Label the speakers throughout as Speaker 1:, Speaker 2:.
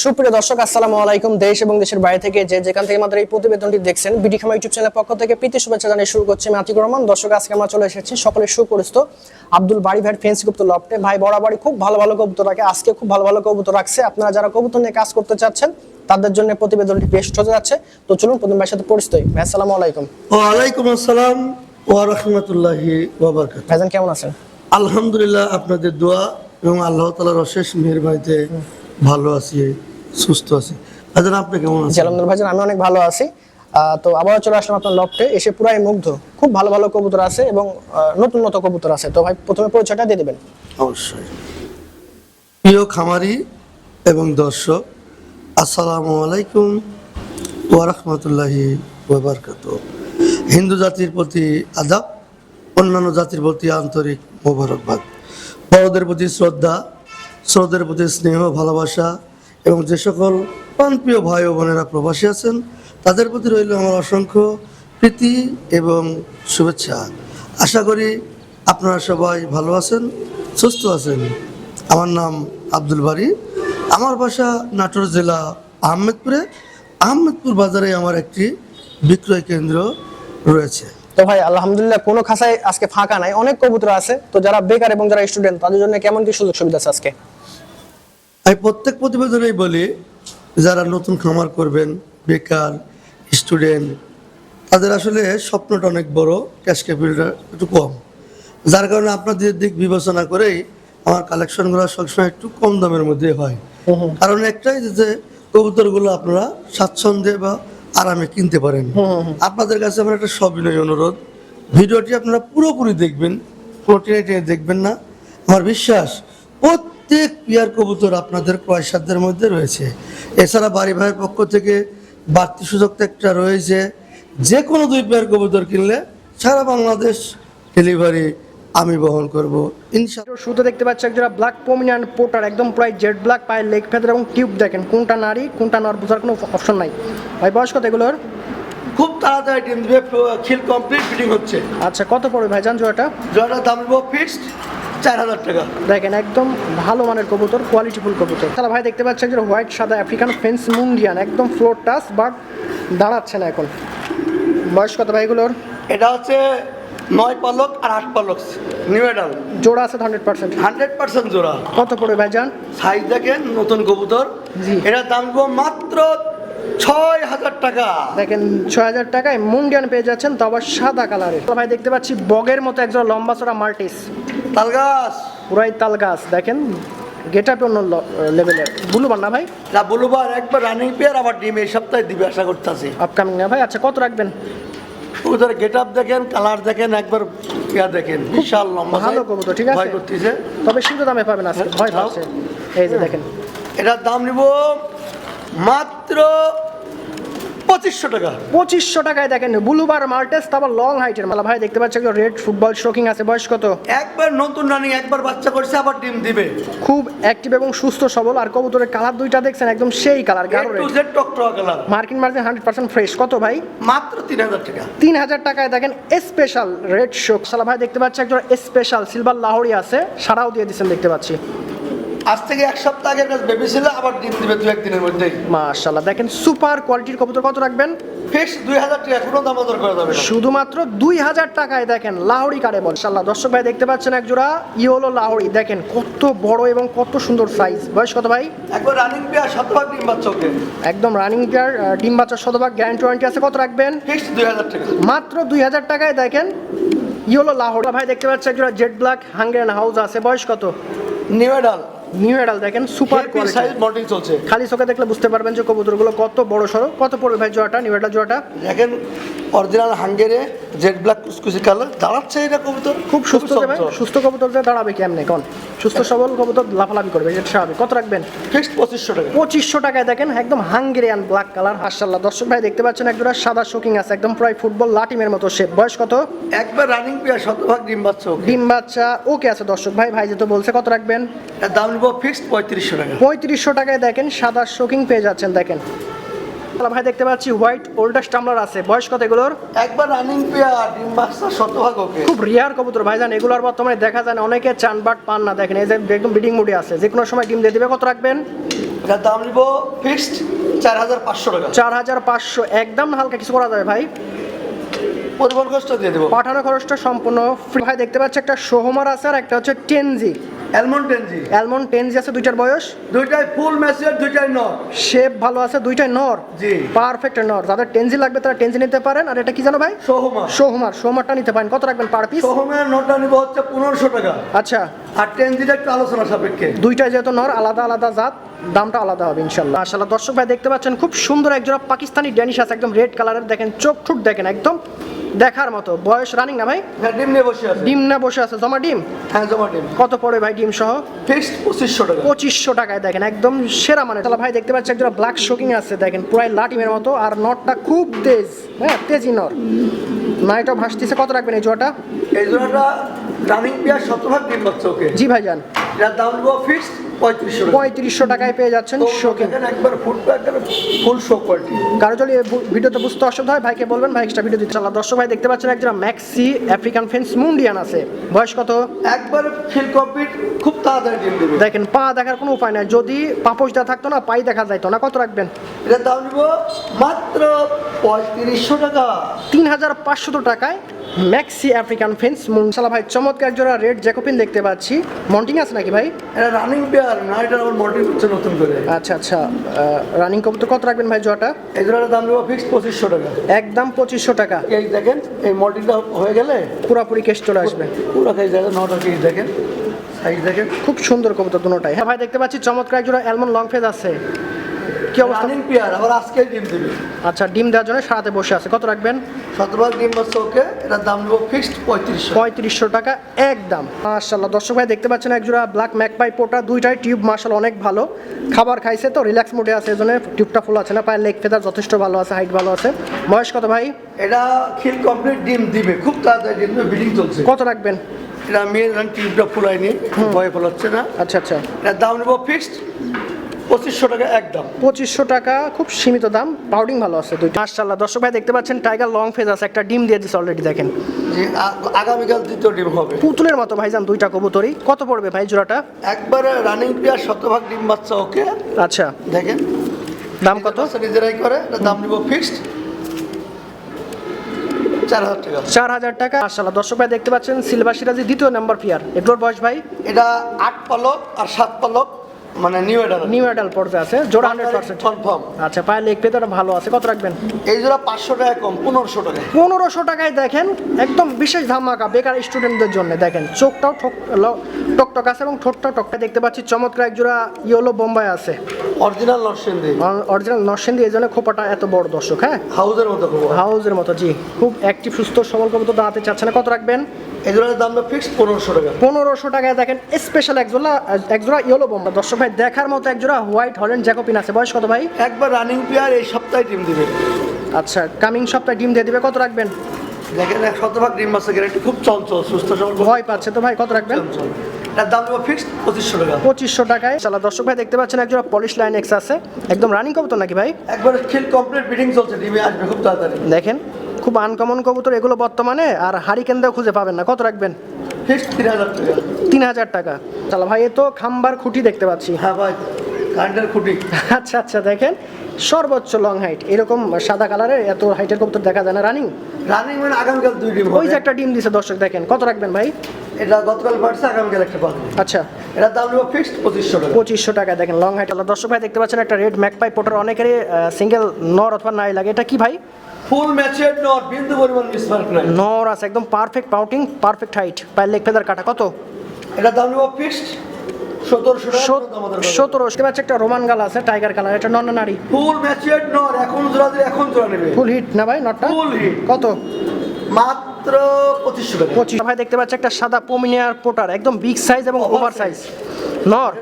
Speaker 1: সুপ্রিয় দর্শক আসসালামু আলাইকুম। দেশ এবং দেশের বাইরে থেকে যে যেখান থেকে আমাদের এই প্রতিবেদনটি দেখছেন বিডি খামা ইউটিউব চ্যানেলের পক্ষ থেকে প্রীতি শুভেচ্ছা জানিয়ে শুরু করছি আমি আতিকুর রহমান। দর্শক আজকে আমরা চলে এসেছি সকলের সুপরিচিত আব্দুল বাড়ি ভাইয়ের ফেন্সি গুপ্ত লফটে। ভাই বরাবরই খুব ভালো ভালো কবুতর রাখে আজকে খুব ভালো ভালো কবুতর রাখছে। আপনারা যারা কবুতর নিয়ে কাজ করতে চাচ্ছেন তাদের জন্য প্রতিবেদনটি বেস্ট হতে যাচ্ছে। তো চলুন প্রথম ভাইয়ের সাথে পরিচিত ভাই আসসালামু আলাইকুম।
Speaker 2: ওয়ালাইকুম আসসালাম ওয়া রাহমাতুল্লাহি ওয়া বারাকাতুহু।
Speaker 1: ভাইজান কেমন আছেন?
Speaker 2: আলহামদুলিল্লাহ আপনাদের দোয়া এবং আল্লাহ তাআলার অশেষ মেহেরবানিতে ভালো আছি সুস্থ আছি। আচ্ছা আপনি কেমন আছেন?
Speaker 1: আলহামদুলিল্লাহ ভাইজান আমি অনেক ভালো আছি। তো আবারও চলে আসলাম আপনার লফটে এসে পুরাই মুগ্ধ। খুব ভালো ভালো কবুতর আছে এবং নতুন নতুন কবুতর আছে। তো ভাই প্রথমে পরিচয়টা দিয়ে দেবেন।
Speaker 2: অবশ্যই। প্রিয় খামারি এবং দর্শক আসসালামু আলাইকুম ওয়া রাহমাতুল্লাহি ওয়া বারাকাতুহু হিন্দু জাতির প্রতি আদাব অন্যান্য জাতির প্রতি আন্তরিক মোবারকবাদ। বড়দের প্রতি শ্রদ্ধা শ্রদ্ধের প্রতি স্নেহ, ভালোবাসা এবং যে সকল প্রাণপ্রিয় ভাই ও বোনেরা প্রবাসী আছেন, তাদের প্রতি রইল আমার অসংখ্য প্রীতি এবং শুভেচ্ছা। আশা করি আপনারা সবাই ভালো আছেন, সুস্থ আছেন। আমার নাম আব্দুল বাড়ি আমার বাসা নাটোর জেলা আহমেদপুরে। আহমেদপুর বাজারে আমার একটি বিক্রয় কেন্দ্র রয়েছে।
Speaker 1: তো ভাই আলহামদুলিল্লাহ কোনো খাসায় আজকে ফাঁকা নাই। অনেক কবুতর আছে। তো যারা বেকার এবং যারা স্টুডেন্ট তাদের জন্য কেমন কি সুযোগ সুবিধা আছে আজকে?
Speaker 2: আমি প্রত্যেক প্রতিবেদনেই বলি যারা নতুন খামার করবেন বেকার স্টুডেন্ট তাদের আসলে স্বপ্নটা অনেক বড় ক্যাশ ক্যাপিটালটা একটু কম। যার কারণে আপনাদের দিক বিবেচনা করেই আমার কালেকশনগুলো সবসময় একটু কম দামের মধ্যে হয়। কারণ একটাই যে- কবুতরগুলো আপনারা স্বাচ্ছন্দ্যে বা আরামে কিনতে পারেন। আপনাদের কাছে আমার একটা সবিনয় অনুরোধ। ভিডিওটি আপনারা পুরোপুরি দেখবেন পুরো টেনে টেনে দেখবেন না। আমার বিশ্বাস প্রত্যেক পিয়ার কবুতর আপনাদের ক্রয় সাধ্যের মধ্যে রয়েছে। এছাড়া বাড়ি ভাইয়ের পক্ষ থেকে বাড়তি সুযোগ তো একটা রয়েছে। যে কোনো দুই পেয়ার কবুতর কিনলে সারা বাংলাদেশ ডেলিভারি আমি বহন করব। ইনশাআল্লাহ
Speaker 1: শুরুতে দেখতে পাচ্ছি একজোড়া ব্ল্যাক পমিনান পোটার একদম প্রায় জেড ব্ল্যাক পায়ের লেগ ফেদার এবং টিউব দেখেন কোনটা নারী কোনটা নর বোঝার কোনো অপশন নাই। ভাই বয়স কত এগুলোর?
Speaker 2: খুব তাড়াতাড়ি টিম দিবে খিল কমপ্লিট ফিটিং হচ্ছে।
Speaker 1: আচ্ছা কত পড়বে ভাই জান জোড়াটা?
Speaker 2: জয়টার দাম নেব ফিক্সড চার হাজার টাকা।
Speaker 1: দেখেন একদম ভালো মানের কবুতর কোয়ালিটিফুল কবুতর। তাহলে ভাই দেখতে পাচ্ছি একজন হোয়াইট সাদা আফ্রিকান ফেন্স মুন্ডিয়ান একদম ফ্লোর টাচ বাট দাঁড়াচ্ছে না এখন। বয়স কত ভাই এগুলোর?
Speaker 2: এটা হচ্ছে নয় পালক আর আট পালক। নিউ এডাল
Speaker 1: জোড়া আছে হান্ড্রেড পার্সেন্ট
Speaker 2: হান্ড্রেড পার্সেন্ট জোড়া।
Speaker 1: কত পড়বে ভাই জান
Speaker 2: সাইজ দেখেন নতুন কবুতর।
Speaker 1: জি।
Speaker 2: এটার দাম মাত্র ছয় হাজার টাকা।
Speaker 1: দেখেন ছয় হাজার টাকায় মুন্ডিয়ান পেয়ে যাচ্ছেন তো আবার সাদা কালারের। ভাই দেখতে পাচ্ছি বগের মতো একজন লম্বা চড়া মাল্টিস।
Speaker 2: তালগাছ।
Speaker 1: পুরাই তালগাছ দেখেন। গেট আপ অন্য লেভেলের বুলুবার না ভাই?
Speaker 2: না বলবার একবার রানিং পেয়ার আবার ডিম এই সপ্তাহে দিবে আশা করতেছি।
Speaker 1: আপকামিং না ভাই? আচ্ছা কত রাখবেন?
Speaker 2: কবুতর গেট আপ দেখেন কালার দেখেন একবার ইয়া দেখেন। বিশাল লম্বা
Speaker 1: ভালো। কবুতর, ঠিক আছে?
Speaker 2: ভয় করতেছে।
Speaker 1: তবে সুন্দর দামে পাবেন আজকে। ভয় পাচ্ছে। এই যে দেখেন।
Speaker 2: এটার দাম নিব মাত্র পঁচিশশো টাকা।
Speaker 1: পঁচিশশো টাকায় দেখেন ব্লুবার মাল্টেস তারপর লং হাইটের মালা। ভাই দেখতে পাচ্ছি রেড ফুটবল শোকিং আছে বয়স কত?
Speaker 2: একবার নতুন রানিং একবার বাচ্চা করছে আবার ডিম দিবে।
Speaker 1: খুব অ্যাক্টিভ এবং সুস্থ সবল। আর কবুতরের কালার দুইটা দেখছেন একদম সেই কালার গাঢ়।
Speaker 2: জেড টকটকা কালার।
Speaker 1: মার্কিন মার্জিন হান্ড্রেড পার্সেন্ট ফ্রেশ। কত ভাই?
Speaker 2: মাত্র তিন হাজার টাকা।
Speaker 1: তিন হাজার টাকায় দেখেন স্পেশাল রেড শোক সালা ভাই দেখতে পাচ্ছি একজন স্পেশাল সিলভার লাহোরি আছে। সারাও দিয়ে দিচ্ছেন দেখতে পাচ্ছি।
Speaker 2: আজ থেকে এক সপ্তাহ আগের কাছে বেবি ছিল আবার ডিম দিবে দু একদিনের মধ্যেই।
Speaker 1: মাশাল্লাহ দেখেন সুপার কোয়ালিটির কবুতর কত রাখবেন?
Speaker 2: ফিক্স দুই হাজার টাকা কোনো দাম দর করা যাবে
Speaker 1: শুধুমাত্র দুই হাজার টাকায় দেখেন লাহোরি কারে বল। ইনশাল্লাহ দর্শক ভাই দেখতে পাচ্ছেন এক জোড়া ইয়োলো লাহোরি। দেখেন কত বড় এবং কত সুন্দর সাইজ বয়স কত ভাই?
Speaker 2: একবার রানিং পেয়ার শতভাগ ডিম বাচ্চা ওকে।
Speaker 1: একদম রানিং পেয়ার ডিম বাচ্চার শতভাগ গ্যারান্টি ওয়ারেন্টি আছে। কত রাখবেন?
Speaker 2: ফিক্স দুই হাজার টাকা।
Speaker 1: মাত্র দুই হাজার টাকায় দেখেন ইয়োলো লাহোর। ভাই দেখতে পাচ্ছেন একজোড়া জেড ব্ল্যাক হাঙ্গেরিয়ান হাউস আছে। বয়স কত?
Speaker 2: নিউ
Speaker 1: নিউ এডাল দেখেন সুপার
Speaker 2: সাইজ মডেল চলছে।
Speaker 1: খালি চোখে দেখলে বুঝতে পারবেন যে কবুতরগুলো কত বড় সড়ো কত পড়বে ভাই জোয়াটা নিউ এডাল জোয়াটা
Speaker 2: দেখেন অরিজিনাল হাঙ্গেরে জেড ব্ল্যাক কুচকুচি কালার দাঁড়াচ্ছে এটা কবুতর।
Speaker 1: খুব সুস্থ। সুস্থ কবুতর দাঁড়াবে কেমনে কোন? সুস্থ সবল কবুতর লাফালাফি করবে এটা স্বাভাবিক। কত রাখবেন?
Speaker 2: ফিক্সড পঁচিশশো টাকা।
Speaker 1: পঁচিশশো টাকায় দেখেন একদম হাঙ্গেরিয়ান ব্ল্যাক কালার মাশাল্লাহ দর্শক ভাই দেখতে পাচ্ছেন একজোড়া সাদা শোকিং আছে একদম প্রায় ফুটবল লাটিমের মতো শেপ বয়স কত?
Speaker 2: একবার রানিং পেয়ার শতভাগ ডিম বাচ্চা
Speaker 1: ডিম বাচ্চা ওকে আছে দর্শক ভাই। ভাই যেহেতু বলছে কত রাখবেন?
Speaker 2: দাম নিব ফিক্সড পঁয়ত্রিশশো টাকা।
Speaker 1: পঁয়ত্রিশশো টাকায় দেখেন সাদা শোকিং পেয়ে যাচ্ছেন দেখেন। তাহলে ভাই দেখতে পাচ্ছি হোয়াইট ওল্ডাস টামলার আছে। বয়স কত এগুলোর?
Speaker 2: একবার রানিং পেয়ার ডিম বাচ্চা শতভাগ ওকে।
Speaker 1: খুব রিয়ার কবুতর ভাইজান এগুলোর বর্তমানে দেখা যায় না অনেকে চান বাট পান না দেখেন এই যে একদম ব্রিডিং মুডে আছে। যে কোনো সময় ডিম দিয়ে দিবে কত রাখবেন?
Speaker 2: এটার দাম নিব ফিক্সড চার হাজার পাঁচশো টাকা।
Speaker 1: চার হাজার পাঁচশো একদম হালকা কিছু করা যাবে ভাই।
Speaker 2: পরিবহন খরচটা দিয়ে দেবো।
Speaker 1: পাঠানো খরচটা সম্পূর্ণ ফ্রি ভাই দেখতে পাচ্ছি একটা সোহমার আছে আর একটা হচ্ছে টেনজি।
Speaker 2: অ্যালমন্ড টেনজি।
Speaker 1: অ্যালমন্ড টেনজি আছে দুইটার বয়স।
Speaker 2: দুইটাই ফুল ম্যাচের দুইটাই নর।
Speaker 1: শেপ ভালো আছে দুইটাই নর।
Speaker 2: জি।
Speaker 1: পারফেক্ট নর। যাদের টেনজি লাগবে তারা টেনজি নিতে পারেন। আর এটা কি জানো ভাই?
Speaker 2: সোহমার।
Speaker 1: সোহমার। সোহমারটা নিতে পারেন। কত রাখবেন? পার পিস
Speaker 2: সোহমার নটটা নিব হচ্ছে পনেরোশো টাকা।
Speaker 1: আচ্ছা।
Speaker 2: আর টেনজিটা একটু আলোচনা সাপেক্ষে।
Speaker 1: দুইটা যেহেতু নর আলাদা আলাদা জাত দামটা আলাদা হবে ইনশাল্লাহ মাশাল্লাহ দর্শক ভাই দেখতে পাচ্ছেন খুব সুন্দর একজোড়া পাকিস্তানি ড্যানিশ আছে একদম রেড কালারের দেখেন চোখ ঠুট দেখেন একদম দেখার মতো। বয়স রানিং না ভাই?
Speaker 2: হ্যাঁ ডিম নিয়ে বসে আছে।
Speaker 1: ডিম না বসে আছে জমা ডিম?
Speaker 2: হ্যাঁ জমা ডিম।
Speaker 1: কত পড়ে ভাই ডিম সহ?
Speaker 2: ফিক্সড পঁচিশশো টাকা।
Speaker 1: পঁচিশশো টাকায় দেখেন একদম সেরা মানে তাহলে ভাই দেখতে পাচ্ছি একজোড়া ব্ল্যাক শোকিং আছে দেখেন পুরাই লাটিমের মতো আর নটটা খুব তেজ হ্যাঁ তেজি নর। নাইটও ভাসতেছে কত রাখবেন এই জোয়াটা
Speaker 2: এই জোড়াটা রানিং পেয়ার শতভাগ ডিম পাচ্ছে ওকে
Speaker 1: জি ভাইজান।
Speaker 2: এটার দাম নিব ফিক্সড পঁয়ত্রিশশো
Speaker 1: পঁয়ত্রিশশো টাকায় পেয়ে যাচ্ছেন শোকিং
Speaker 2: একবার ফুল শো কোয়ালিটি
Speaker 1: কারও যদি ভিডিওতে বুঝতে অসুবিধা হয় ভাইকে বলবেন ভাই এক্সট্রা ভিডিও দিতে চাল্লাহ দর্শক ভাই দেখতে পাচ্ছেন একজন ম্যাক্সি আফ্রিকান ফেন্স মুন্ডিয়ান আছে। বয়স কত?
Speaker 2: একবার ফিল কমপ্লিট খুব তাড়াতাড়ি ডিম দেবে।
Speaker 1: দেখেন পা দেখার কোনো উপায় নাই। যদি পাপোশ দেওয়া থাকতো না পাই দেখা যাইতো না। কত রাখবেন?
Speaker 2: এটার দাম নিব মাত্র পঁয়ত্রিশশো টাকা।
Speaker 1: তিন হাজার পাঁচশত টাকায় ম্যাক্সি আফ্রিকান ফেন্স মুনশালা ভাই চমৎকার জোড়া রেড জ্যাকোপিন দেখতে পাচ্ছি। মন্টিং আছে নাকি ভাই?
Speaker 2: এটা রানিং পেয়ার না এটা আমার মডেল হচ্ছে নতুন করে।
Speaker 1: আচ্ছা আচ্ছা রানিং কবুতর কত রাখবেন ভাই জোড়াটা?
Speaker 2: এই জোড়াটার দাম দেবো ফিক্সড পঁচিশশো টাকা।
Speaker 1: একদম পঁচিশশো টাকা।
Speaker 2: এই দেখেন এই মডেলটা হয়ে গেলে
Speaker 1: পুরোপুরি কেস চলে আসবে।
Speaker 2: পুরো কেজি দেখেন নটা কেজি দেখেন সাইজ দেখেন।
Speaker 1: খুব সুন্দর কবুতর দুটোটাই হ্যাঁ ভাই দেখতে পাচ্ছি চমৎকার জোড়া অ্যালমন্ড লং ফেজ আছে। কি অবস্থা?
Speaker 2: রানিং পেয়ার আবার আজকেই ডিম দেবে।
Speaker 1: আচ্ছা ডিম দেওয়ার জন্য সারাতে বসে আছে। কত রাখবেন?
Speaker 2: শতভাগ ডিম পাচ্ছে ওকে এটার দাম নিব ফিক্সড পঁয়ত্রিশশো।
Speaker 1: পঁয়ত্রিশশো টাকা একদম। মার্শাল্লাহ দর্শক ভাই দেখতে পাচ্ছেন একজোড়া ব্ল্যাক ম্যাকপাই পোটা দুইটাই টিউব মার্শাল অনেক ভালো। খাবার খাইছে তো রিল্যাক্স মোডে আছে এই জন্য টিউবটা ফুল আছে না পায়ের লেগ ফেদার যথেষ্ট ভালো আছে হাইট ভালো আছে। বয়স কত ভাই?
Speaker 2: এটা খিল কমপ্লিট ডিম দিবে খুব তাড়াতাড়ি ডিম দেবে বিডিং চলছে।
Speaker 1: কত রাখবেন?
Speaker 2: এটা রান টিউবটা ফুলায়নি ভয় ফলাচ্ছে না।
Speaker 1: আচ্ছা আচ্ছা।
Speaker 2: এটার দাম নেব ফিক্সড পঁচিশশো টাকা একদম
Speaker 1: পঁচিশশো টাকা খুব সীমিত দাম পাউডিং ভালো আছে দুইটা। মার্শাল্লাহ দর্শক ভাই দেখতে পাচ্ছেন টাইগার লং ফেজ আছে একটা ডিম দিয়ে দিচ্ছে অলরেডি দেখেন।
Speaker 2: আগামীকাল দ্বিতীয় ডিম হবে।
Speaker 1: পুতুলের মতো ভাইজান দুইটা কবুতরই। কত পড়বে ভাই জোড়াটা?
Speaker 2: একবারে রানিং প্লেয়ার শতভাগ ডিম বাচ্চা ওকে
Speaker 1: আচ্ছা।
Speaker 2: দেখেন।
Speaker 1: দাম কত?
Speaker 2: নিজেরাই করে দাম নিব ফিক্সড চার হাজার টাকা।
Speaker 1: চার হাজার টাকা মার্শাল্লাহ দর্শক ভাই দেখতে পাচ্ছেন সিলভার সিরাজি দ্বিতীয় নাম্বার প্লেয়ার এগুলোর বয়স ভাই?
Speaker 2: এটা আট পালক আর সাত পালক। মানে নিউ এডার
Speaker 1: নিউ অ্যাডাল পড়তে আছে জোড়া হান্ড্রেড পার্সেন্ট
Speaker 2: কনফার্ম
Speaker 1: আচ্ছা পায়ের লেগ পেতে ভালো আছে কত রাখবেন?
Speaker 2: এই জোড়া পাঁচশো টাকা কম পনেরোশো টাকা
Speaker 1: পনেরোশো টাকায় দেখেন একদম বিশেষ ধামাকা বেকার স্টুডেন্টদের জন্য দেখেন চোখটাও ঠক টকটক আছে এবং ঠোঁটটাও টক দেখতে পাচ্ছি চমৎকার এক জোড়া ইয়েলো বোম্বাই আছে।
Speaker 2: অরিজিনাল নরসেন্দি
Speaker 1: অরিজিনাল নরসিংদী এই জন্য খোপাটা এত বড় দর্শক হ্যাঁ?
Speaker 2: হাউজের মতো খুব
Speaker 1: হাউসের মতো জি খুব অ্যাক্টিভ সুস্থ সবল কবুতর দাঁড়াতে চাচ্ছে না কত রাখবেন?
Speaker 2: এই জোড়ার দাম ফিক্সড পনেরোশো টাকা।
Speaker 1: পনেরোশো টাকায় দেখেন স্পেশাল একজোড়া একজোড়া ইয়েলো বোম্বা দর্শক ভাই দেখার মতো একজোড়া হোয়াইট হল্যান্ড জ্যাকোপিন আছে। বয়স কত ভাই?
Speaker 2: একবার রানিং প্লেয়ার এই সপ্তাহে ডিম দিবে।
Speaker 1: আচ্ছা কামিং সপ্তাহে ডিম দিয়ে দিবে। কত রাখবেন?
Speaker 2: দেখেন শতভাগ ডিম বাচ্চা গ্যারান্টি খুব চঞ্চল সুস্থ সবল।
Speaker 1: ভয় পাচ্ছে তো ভাই কত রাখবেন?
Speaker 2: এটার দাম দেবো ফিক্সড পঁচিশশো টাকা।
Speaker 1: পঁচিশশো টাকায়। চালা দর্শক ভাই দেখতে পাচ্ছেন একজোড়া পলিশ লাইন এক্স আছে। একদম রানিং কবুতর নাকি ভাই?
Speaker 2: একবার খেল কমপ্লিট বিডিং চলছে ডিমে আসবে খুব তাড়াতাড়ি।
Speaker 1: দেখেন। খুব আনকমন কবুতর এগুলো বর্তমানে আর হারিকেন দিয়েও খুঁজে পাবেন না। কত রাখবেন?
Speaker 2: তিন হাজার টাকা।
Speaker 1: চালা ভাই এ তো খাম্বার খুঁটি দেখতে পাচ্ছি।
Speaker 2: হ্যাঁ ভাই কারেন্টের খুঁটি।
Speaker 1: আচ্ছা আচ্ছা দেখেন সর্বোচ্চ লং হাইট এরকম সাদা কালারের এত হাইটের কবুতর দেখা যায় না। রানিং
Speaker 2: রানিং মানে আগামীকাল দুই ডিম
Speaker 1: ওই যে একটা ডিম দিছে দর্শক দেখেন কত রাখবেন ভাই?
Speaker 2: এটা গতকাল পাঠছে আগামীকাল একটা পাবে
Speaker 1: আচ্ছা।
Speaker 2: এটা দাম নেব ফিক্সড পঁচিশশো টাকা।
Speaker 1: পঁচিশশো টাকা দেখেন লং হাইট দর্শক ভাই দেখতে পাচ্ছেন একটা রেড ম্যাকপাই পোটার অনেকেরই সিঙ্গেল নর অথবা নাই লাগে। এটা কি ভাই?
Speaker 2: ফুল ম্যাচের নট বিন্দু পরিমাণ মিসমার্ক নাই।
Speaker 1: নর আছে একদম পারফেক্ট পাউটিং পারফেক্ট হাইট পায়ের লেগ ফেদার কাটা কত?
Speaker 2: এটার দাম নেব ফিক্সড
Speaker 1: সতেরো দেখতে একটা রোমান গাল আছে টাইগার কালার এটা নন নারী?
Speaker 2: ফুল নট এখন জোড়া দিলে এখন জোড়া নেবে।
Speaker 1: ফুল হিট না ভাই নটটা
Speaker 2: ফুল হিট
Speaker 1: কত?
Speaker 2: মাত্র পঁচিশশো
Speaker 1: পঁচিশ। ভাই দেখতে পাচ্ছি একটা সাদা পোমিনিয়ার পোটার একদম বিগ সাইজ এবং ওভার সাইজ নর?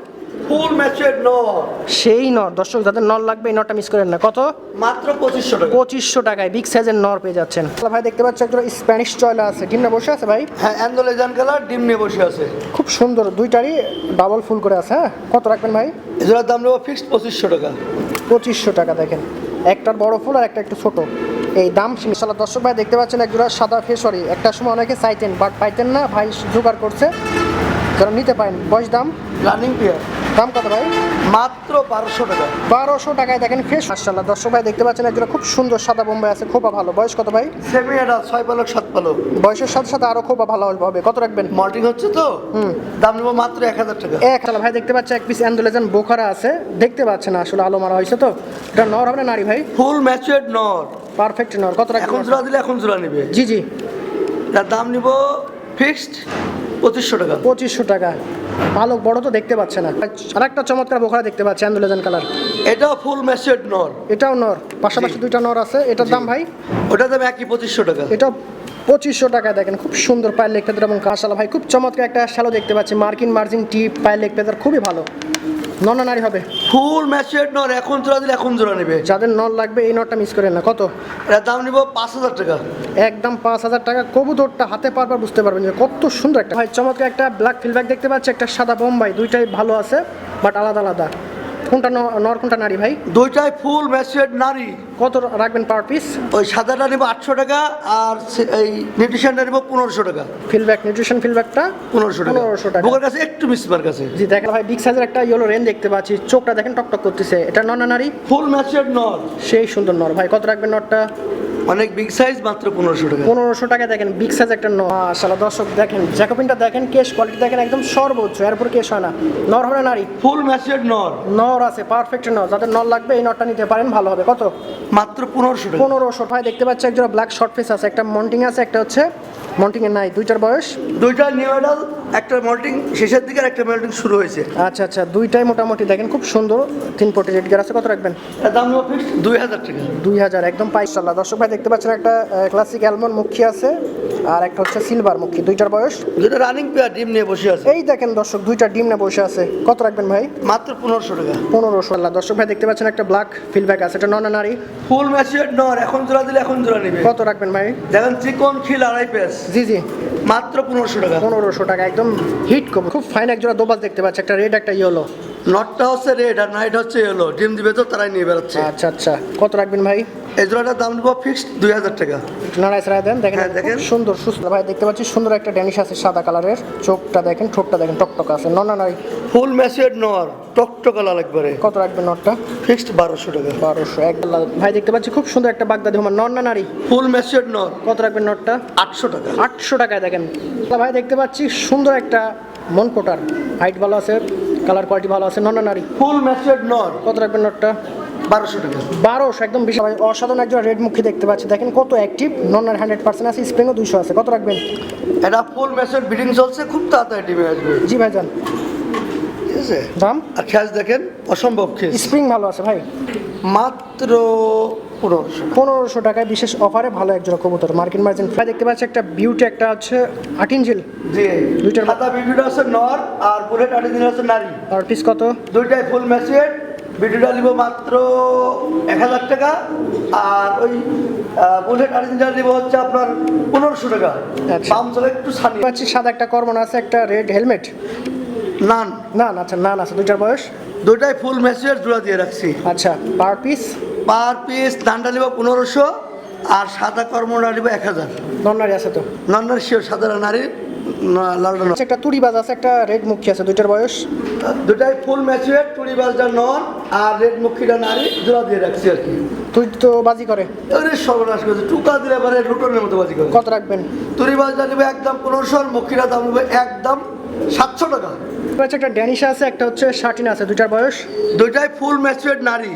Speaker 2: ফুল ম্যাচের নট
Speaker 1: সেই নর। দর্শক যাদের নর লাগবে এই নরটা মিস করেন না। কত?
Speaker 2: মাত্র পঁচিশশো টাকা।
Speaker 1: পঁচিশশো টাকায় বিগ সাইজের নর পেয়ে যাচ্ছেন। ভাই দেখতে পাচ্ছি একটা স্প্যানিশ চয়লা আছে। ডিমটা বসে আছে ভাই?
Speaker 2: হ্যাঁ অ্যান্ডোলেজান কালার ডিম নিয়ে বসে আছে।
Speaker 1: খুব সুন্দর। দুইটারই ডাবল ফুল করে আছে হ্যাঁ? কত রাখবেন ভাই?
Speaker 2: এজোড়ার দাম নেব ফিক্সড পঁচিশশো টাকা।
Speaker 1: পঁচিশশো টাকা দেখেন। একটার বড় ফুল আর একটা একটু ছোট। এই দাম সীমিত। দর্শক ভাই দেখতে পাচ্ছেন একজোড়া সাদা ফেসরি একটা সময় অনেকে চাইতেন বাট পাইতেন না। ভাই জোগাড় করছে। যারা নিতে পারেন বয়স দাম?
Speaker 2: রানিং পেয়ার
Speaker 1: দাম কত ভাই?
Speaker 2: মাত্র বারোশো টাকা।
Speaker 1: বারোশো টাকায় দেখেন ফ্রেশ মার্শাল্লাহ দর্শক ভাই দেখতে পাচ্ছেন একজন খুব সুন্দর সাদা বোম্বাই আছে খোপা ভালো। বয়স কত ভাই?
Speaker 2: সেমি এটা ছয় পালক সাত পালক।
Speaker 1: বয়সের সাথে সাথে আরও খোপা ভালো হবে। কত রাখবেন?
Speaker 2: মল্টিং হচ্ছে তো? দাম নেব মাত্র এক হাজার টাকা।
Speaker 1: এক হাজার। ভাই দেখতে পাচ্ছি এক পিস অ্যান্ডোলেজন বোখারা আছে। দেখতে পাচ্ছেন আসলে আলো মারা হয়েছে তো। এটা নর হবে না নারী ভাই?
Speaker 2: ফুল ম্যাচুয়ার্ড নর।
Speaker 1: পারফেক্ট নর। কত
Speaker 2: এখন জোড়া দিলে এখন জোড়া নেবে।
Speaker 1: জি জি।
Speaker 2: দাম নিব ফিক্সড পঁচিশশো টাকা।
Speaker 1: পঁচিশশো টাকা। ভালো বড় তো দেখতে পাচ্ছে না। আর একটা চমৎকার বোখারা দেখতে পাচ্ছি অ্যান্ডোলেজন কালার
Speaker 2: এটাও ফুল মেসেড নর।
Speaker 1: এটাও নর। পাশাপাশি দুইটা নর আছে। এটার দাম ভাই?
Speaker 2: ওটার দাম একই পঁচিশশো টাকা।
Speaker 1: এটা পঁচিশশো টাকা দেখেন খুব সুন্দর পায়ের লেগ পেদার এবং কাঁশালা ভাই খুব চমৎকার একটা শ্যালো দেখতে পাচ্ছি। মার্কিন মার্জিন টি পায়ের লেগ পেদার খুবই ভালো। নন নারী হবে।
Speaker 2: ফুল ম্যাচিওর নর এখন জোড়া দিলে এখন জোড়া নেবে।
Speaker 1: যাদের নল লাগবে এই নরটা মিস করেন না। কত?
Speaker 2: এটার দাম নিব পাঁচ হাজার টাকা।
Speaker 1: একদম পাঁচ হাজার টাকা। কবুতরটা হাতে পারবার বুঝতে পারবেন যে কত সুন্দর একটা ভাই চমৎকার একটা ব্ল্যাক ফিল্ডব্যাক দেখতে পাচ্ছি একটা সাদা বোম্বাই দুইটাই ভালো আছে বাট আলাদা আলাদা। কোনটা নর কোনটা নারী ভাই?
Speaker 2: দুইটাই ফুল ম্যাচুয়ার্ড নারী।
Speaker 1: কত রাখবেন পার পিস
Speaker 2: ওই সাদাটা নেব আটশো টাকা আর এই নিউট্রিশনটা নেব পনেরোশো টাকা।
Speaker 1: ফিলব্যাক নিউট্রিশন ফিলব্যাকটা
Speaker 2: পনেরোশো টাকা।
Speaker 1: পনেরোশো টাকা।
Speaker 2: বুকের কাছে একটু মিসমার কাছে
Speaker 1: জি দেখেন ভাই বিগ সাইজের একটা ইয়েলো রেন দেখতে পাচ্ছি। চোখটা দেখেন টকটক করতেছে। এটা নন না নারী?
Speaker 2: ফুল ম্যাচুয়ার্ড নর।
Speaker 1: সেই সুন্দর নর। ভাই কত রাখবেন নরটা?
Speaker 2: অনেক বিগ সাইজ মাত্র পনেরোশো টাকা।
Speaker 1: পনেরোশো টাকা দেখেন বিগ সাইজ একটা নর মাশাআল্লাহ দর্শক দেখেন জ্যাকোপিনটা দেখেন কেশ কোয়ালিটি দেখেন একদম সর্বোচ্চ এরপর কেশ হয় না। নর হবে নারী?
Speaker 2: ফুল ম্যাচুয়ার্ড নর।
Speaker 1: নর আছে পারফেক্ট নর। যাদের নর লাগবে এই নরটা নিতে পারেন ভালো হবে। কত?
Speaker 2: মাত্র পনেরোশো টাকা।
Speaker 1: পনেরোশো ভাই দেখতে পাচ্ছি একজন ব্ল্যাক শর্ট ফেস আছে একটা মন্টিং আছে একটা হচ্ছে মন্টিং এর নাই দুইটার বয়স?
Speaker 2: দুইটা নিউ এডাল একটা মল্টিং শেষের দিকে একটা মল্টিং শুরু হয়েছে।
Speaker 1: আচ্ছা আচ্ছা দুইটাই মোটামুটি দেখেন খুব সুন্দর তিন পটি রেড গিয়ার আছে কত রাখবেন?
Speaker 2: দাম নেব দুই হাজার টাকা।
Speaker 1: দুই হাজার একদম পাইশাল্লাহ দর্শক ভাই দেখতে পাচ্ছেন একটা ক্লাসিক অ্যালমন্ড মুখী আছে আর একটা হচ্ছে সিলভার মুখী দুইটার বয়স।
Speaker 2: যেটা রানিং পেয়ার ডিম নিয়ে বসে আছে।
Speaker 1: এই দেখেন দর্শক দুইটা ডিম নিয়ে বসে আছে। কত রাখবেন ভাই?
Speaker 2: মাত্র পনেরোশো টাকা।
Speaker 1: পনেরোশো আল্লাহ। দর্শক ভাই দেখতে পাচ্ছেন একটা ব্ল্যাক ফিলব্যাক আছে। এটা নন নারী।
Speaker 2: ফুল ম্যাচুয়ার্ড নর এখন জোড়া দিলে এখন জোড়া নেবে।
Speaker 1: কত রাখবেন ভাই?
Speaker 2: দেখেন চিকন খিল আড়াই পেস
Speaker 1: জি জি।
Speaker 2: মাত্র পনেরোশো টাকা।
Speaker 1: পনেরোশো টাকা একদম হিট কম খুব ফাইন এক জোড়া দোবাস দেখতে পাচ্ছি। একটা রেড একটা ইয়েলো
Speaker 2: নটটা হচ্ছে রেড আর নাইট হচ্ছে এলো ডিম দিবে তো তারাই নিয়ে বেরোচ্ছে
Speaker 1: আচ্ছা আচ্ছা। কত রাখবেন ভাই?
Speaker 2: এই জোড়াটার দাম নেব ফিক্সড দুই হাজার টাকা।
Speaker 1: নারায় সারায় দেন দেখেন
Speaker 2: হ্যাঁ, দেখেন।
Speaker 1: সুন্দর সুস্থ। ভাই দেখতে পাচ্ছি সুন্দর একটা ড্যানিশ আছে সাদা কালারের। চোখটা দেখেন ঠোঁটটা দেখেন টকটক আছে। নন নারী
Speaker 2: ফুল ম্যাচুয়ার্ড নর টকটকালা লাগবে
Speaker 1: কত রাখবেন নটটা
Speaker 2: ফিক্সড বারোশো টাকা।
Speaker 1: বারোশো এক ভাই দেখতে পাচ্ছি খুব সুন্দর একটা বাগদাদি হুমার নন না নারী
Speaker 2: ফুল ম্যাচুয়ার্ড নর
Speaker 1: কত রাখবেন নটটা
Speaker 2: আটশো টাকা।
Speaker 1: আটশো টাকায় দেখেন। ভাই দেখতে পাচ্ছি সুন্দর একটা মন কোটার হাইট ভালো আছে। কালার কোয়ালিটি ভালো আছে? নন নারী?
Speaker 2: ফুল ম্যাচুয়ার্ড নর।
Speaker 1: কত রাখবেন নটটা
Speaker 2: বারোশো টাকা।
Speaker 1: বারোশো একদম বিশাল। ভাই অসাধারণ একজন রেড মুখী দেখতে পাচ্ছি। দেখেন কত অ্যাক্টিভ নন হান্ড্রেড পার্সেন্ট আছে স্প্রিংও দুইশো আছে। কত রাখবেন?
Speaker 2: এটা ফুল ম্যাচুয়ার্ড বিডিং চলছে খুব তাড়াতাড়ি ডিমে আসবে।
Speaker 1: জি ভাইজান।
Speaker 2: ঠিক আছে?
Speaker 1: দাম?
Speaker 2: আর খেয়াল দেখেন অসম্ভব খেস
Speaker 1: স্প্রিং ভালো আছে ভাই।
Speaker 2: মাত্র পনেরোশো
Speaker 1: পনেরোশো টাকায় বিশেষ অফারে ভালো একজন কবুতর। মার্কিন মার্জিন ভাই দেখতে পাচ্ছি একটা বিউটি একটা হচ্ছে আটিনজিল
Speaker 2: জি।
Speaker 1: দুইটার-
Speaker 2: খাতা ভিডিওটা হচ্ছে নর আর বুলেট আর্টিজিন হচ্ছে নারী।
Speaker 1: আর পিস কত?
Speaker 2: দুইটাই ফুল ম্যাচুয়ার্ড ভিডিওটা নিব মাত্র এক হাজার টাকা। আর ওই বুলেট আর্টিজিনটা নিব হচ্ছে আপনার পনেরোশো টাকা।
Speaker 1: আচ্ছা।
Speaker 2: দাম চলে একটু সানি।
Speaker 1: পাচ্ছি সাদা একটা কর্মন আছে একটা রেড হেলমেট
Speaker 2: নান।
Speaker 1: না না আচ্ছা না না আছে। দুইটার বয়স?
Speaker 2: দুইটাই ফুল ম্যাচুয়ার্ড জোড়া দিয়ে রাখছি।
Speaker 1: আচ্ছা পার পিস
Speaker 2: পার পিস দানটা নিব পনেরোশো আর সাদা কর্মটা নিব এক হাজার।
Speaker 1: নন্নারি আছে তো?
Speaker 2: নন্নার শিওর সাদা নারী লালটা।
Speaker 1: আচ্ছা, একটা তুড়িবাজ আছে একটা রেড মুখী আছে দুইটার বয়স?
Speaker 2: দুটাই ফুল ম্যাচুয়ার্ড টুরি বাজার নন আর রেড মুখিটা নারী জোড়া দিয়ে রাখছি আর কি।
Speaker 1: তুই তো বাজি করে।
Speaker 2: ওরে সর্বনাশ করেছে টুকা দিলে এবারে লুটনের মতো বাজি করে।
Speaker 1: কত রাখবেন?
Speaker 2: তুরি বাজার নেবে একদম পনেরোশো আর মুখিটা দাম নেবে একদম সাতশো টাকা।
Speaker 1: আচ্ছা একটা ড্যানিশ আছে একটা হচ্ছে শার্টিন আছে দুইটার বয়স?
Speaker 2: দুইটাই ফুল ম্যাচুয়ার্ড নারী।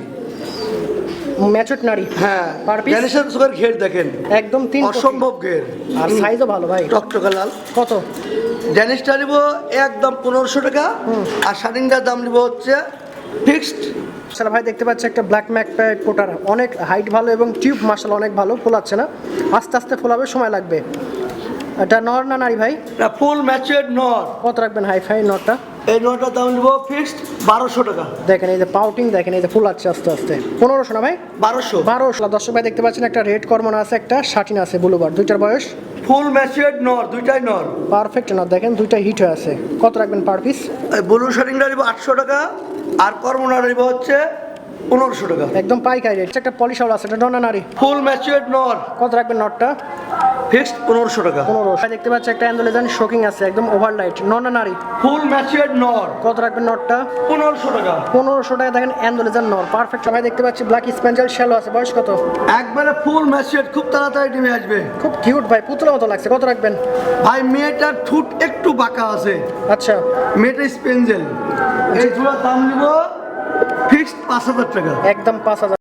Speaker 1: ম্যাচুট নারী?
Speaker 2: হ্যাঁ
Speaker 1: Per piece?
Speaker 2: গ্যানেশের সুগার ঘের দেখেন।
Speaker 1: একদম তিন।
Speaker 2: অসম্ভব ঘের।
Speaker 1: আর সাইজও ভালো ভাই।
Speaker 2: টকটকা লাল।
Speaker 1: কত?
Speaker 2: ড্যানিশটা নিব একদম পনেরোশো টাকা আর শাড়িংটার দাম নিব হচ্ছে ফিক্সড
Speaker 1: আচ্ছা ভাই দেখতে পাচ্ছি একটা ব্ল্যাক ম্যাক কোটার। অনেক হাইট ভালো এবং টিউব মার্শাল অনেক ভালো ফোলাচ্ছে না। আস্তে আস্তে ফোলাবে সময় লাগবে। এটা নর না নারী ভাই?
Speaker 2: ফুল ম্যাচুয়ার্ড নর।
Speaker 1: কত রাখবেন হাই ফাই নরটা?
Speaker 2: এই নটার দাম নিব ফিক্সড বারোশো টাকা।
Speaker 1: দেখেন এই যে পাউটিং দেখেন এই যে ফোলাচ্ছে আস্তে আস্তে। পনেরোশো না ভাই?
Speaker 2: বারোশো।
Speaker 1: বারোশো। দর্শক ভাই দেখতে পাচ্ছেন একটা রেড কর্মনা আছে একটা শাটিন আছে ব্লুবার দুইটার বয়স?
Speaker 2: ফুল ম্যাচুয়ার্ড নর দুইটাই নর।
Speaker 1: পারফেক্ট নর দেখেন দুইটা হিট হয়ে আছে। কত রাখবেন পার পিস
Speaker 2: এই ব্লু শার্টিংটা নিব আটশো টাকা আর কর্মনা নিব হচ্ছে পনেরোশো টাকা।
Speaker 1: একদম পাইকারি রেট একটা পলিশ আউট আছে এটা নর না নারী?
Speaker 2: ফুল ম্যাচুয়ার্ড নর।
Speaker 1: কত রাখবেন নটটা
Speaker 2: ফিক্সড পনেরোশো টাকা।
Speaker 1: পনেরো দেখতে পাচ্ছি একটা অ্যান্ডোলেজান শোকিং আছে একদম ওভারলাইট নন নারী?
Speaker 2: ফুল ম্যাচিওর নর।
Speaker 1: কত রাখবেন নটটা
Speaker 2: পনেরোশো টাকা।
Speaker 1: পনেরোশো টাকা দেখেন অ্যান্ডোলেজান নর পারফেক্ট সবাই দেখতে পাচ্ছি ব্ল্যাক স্পেঞ্জাল শ্যালো আছে বয়স কত?
Speaker 2: একবারে ফুল ম্যাচিওর খুব তাড়াতাড়ি ডিমে আসবে।
Speaker 1: খুব কিউট ভাই পুতুলের মতো লাগছে কত রাখবেন?
Speaker 2: ভাই মেয়েটার ঠুট একটু বাঁকা আছে।
Speaker 1: আচ্ছা।
Speaker 2: মেয়েটা স্পেঞ্জেল এই জোড়ার দাম নিব। ফিক্সড পাঁচ হাজার টাকা।
Speaker 1: একদম পাঁচ হাজার